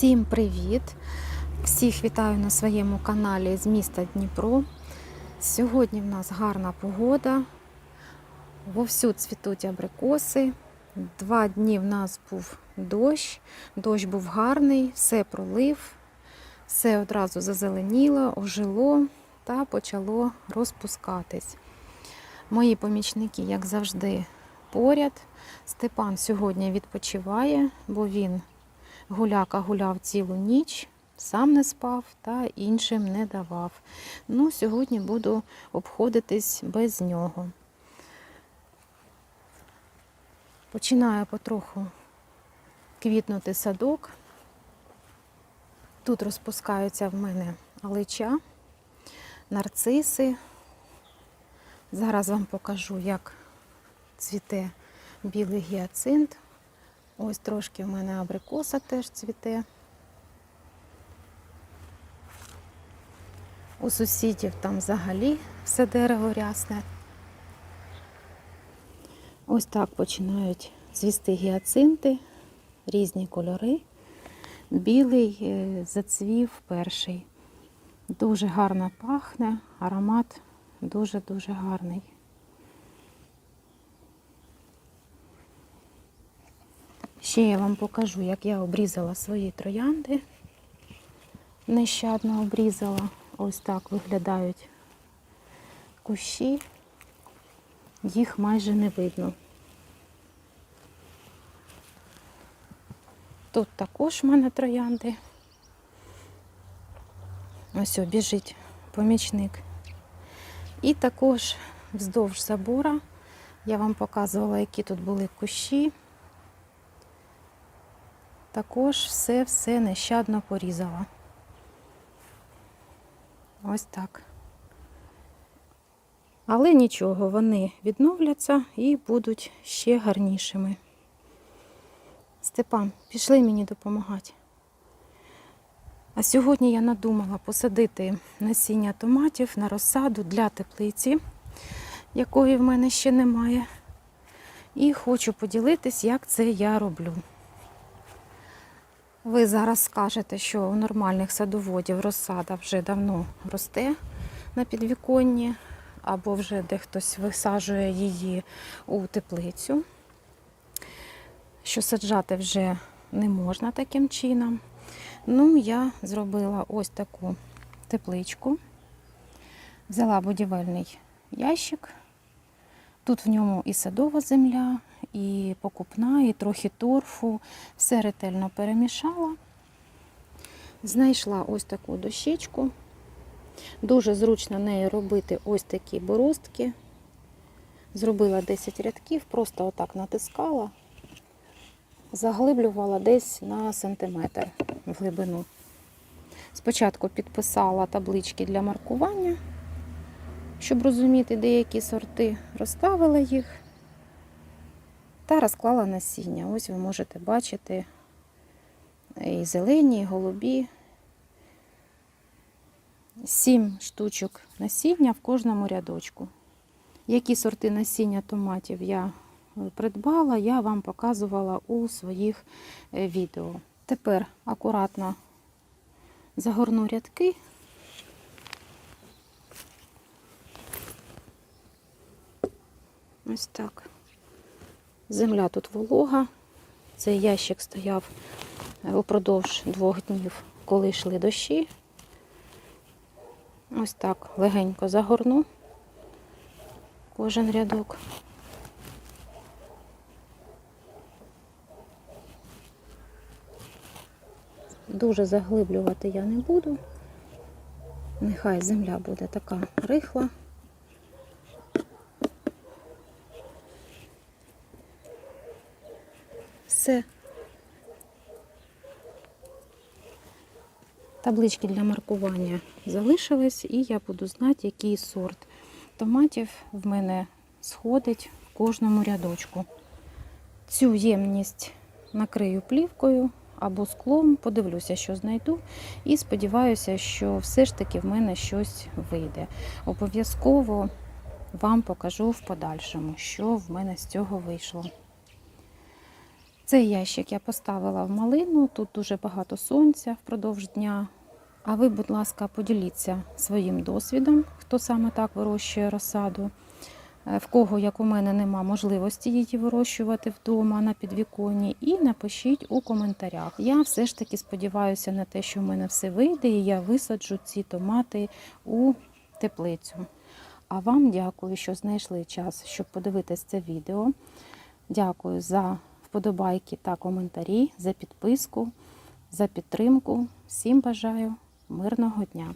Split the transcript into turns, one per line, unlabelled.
Всім привіт! Всіх вітаю на своєму каналі з міста Дніпро. Сьогодні в нас гарна погода. Вовсю цвітуть абрикоси. Два дні в нас був дощ. Дощ був гарний, все пролив, все одразу зазеленіло, ожило та почало розпускатись. Мої помічники, як завжди, поряд. Степан сьогодні відпочиває, бо він гуляка гуляв цілу ніч, сам не спав та іншим не давав. Ну, сьогодні буду обходитись без нього. Починає потроху квітнути садок. Тут розпускаються в мене алича, нарциси. Зараз вам покажу, як цвіте білий гіацинт. Ось трошки в мене абрикоса теж цвіте. У сусідів там взагалі все дерево рясне. Ось так починають цвісти гіацинти, різні кольори. Білий е, зацвів перший. Дуже гарно пахне, аромат дуже-дуже гарний. Ще я вам покажу, як я обрізала свої троянди. Нещадно обрізала. Ось так виглядають кущі. Їх майже не видно. Тут також в мене троянди. Ось біжить помічник. І також вздовж забора я вам показувала, які тут були кущі. Також все-все нещадно порізала. Ось так. Але нічого, вони відновляться і будуть ще гарнішими. Степан, пішли мені допомагати. А сьогодні я надумала посадити насіння томатів на розсаду для теплиці, якої в мене ще немає. І хочу поділитись, як це я роблю. Ви зараз скажете, що у нормальних садоводів розсада вже давно росте на підвіконні, або вже дехтось висаджує її у теплицю, що саджати вже не можна таким чином. Ну, я зробила ось таку тепличку, взяла будівельний ящик. Тут в ньому і садова земля, і покупна, і трохи торфу. Все ретельно перемішала. Знайшла ось таку дощечку. Дуже зручно нею робити ось такі бороздки. Зробила 10 рядків, просто отак натискала, заглиблювала десь на сантиметр в глибину. Спочатку підписала таблички для маркування, щоб розуміти деякі сорти, розставила їх та розклала насіння. Ось ви можете бачити і зелені, і голубі. Сім штучок насіння в кожному рядочку. Які сорти насіння томатів я придбала, я вам показувала у своїх е, відео. Тепер акуратно загорну рядки. Ось так. Земля тут волога. Цей ящик стояв е, упродовж двох днів, коли йшли дощі. Ось так легенько загорну кожен рядок. Дуже заглиблювати я не буду. Нехай земля буде така рихла. Все. Таблички для маркування залишились, і я буду знати, який сорт томатів в мене сходить в кожному рядочку. Цю ємність накрию плівкою або склом, подивлюся, що знайду, і сподіваюся, що все ж таки в мене щось вийде. Обов'язково вам покажу в подальшому, що в мене з цього вийшло. Цей ящик я поставила в малину. Тут дуже багато сонця впродовж дня. А ви, будь ласка, поділіться своїм досвідом, хто саме так вирощує розсаду. Е, В кого, як у мене, нема можливості її вирощувати вдома на підвіконні, і напишіть у коментарях. Я все ж таки сподіваюся на те, що в мене все вийде, і я висаджу ці томати у теплицю. А вам дякую, що знайшли час, щоб подивитись це відео. Дякую за вподобайки та коментарі, за підписку, за підтримку. Всім бажаю мирного дня!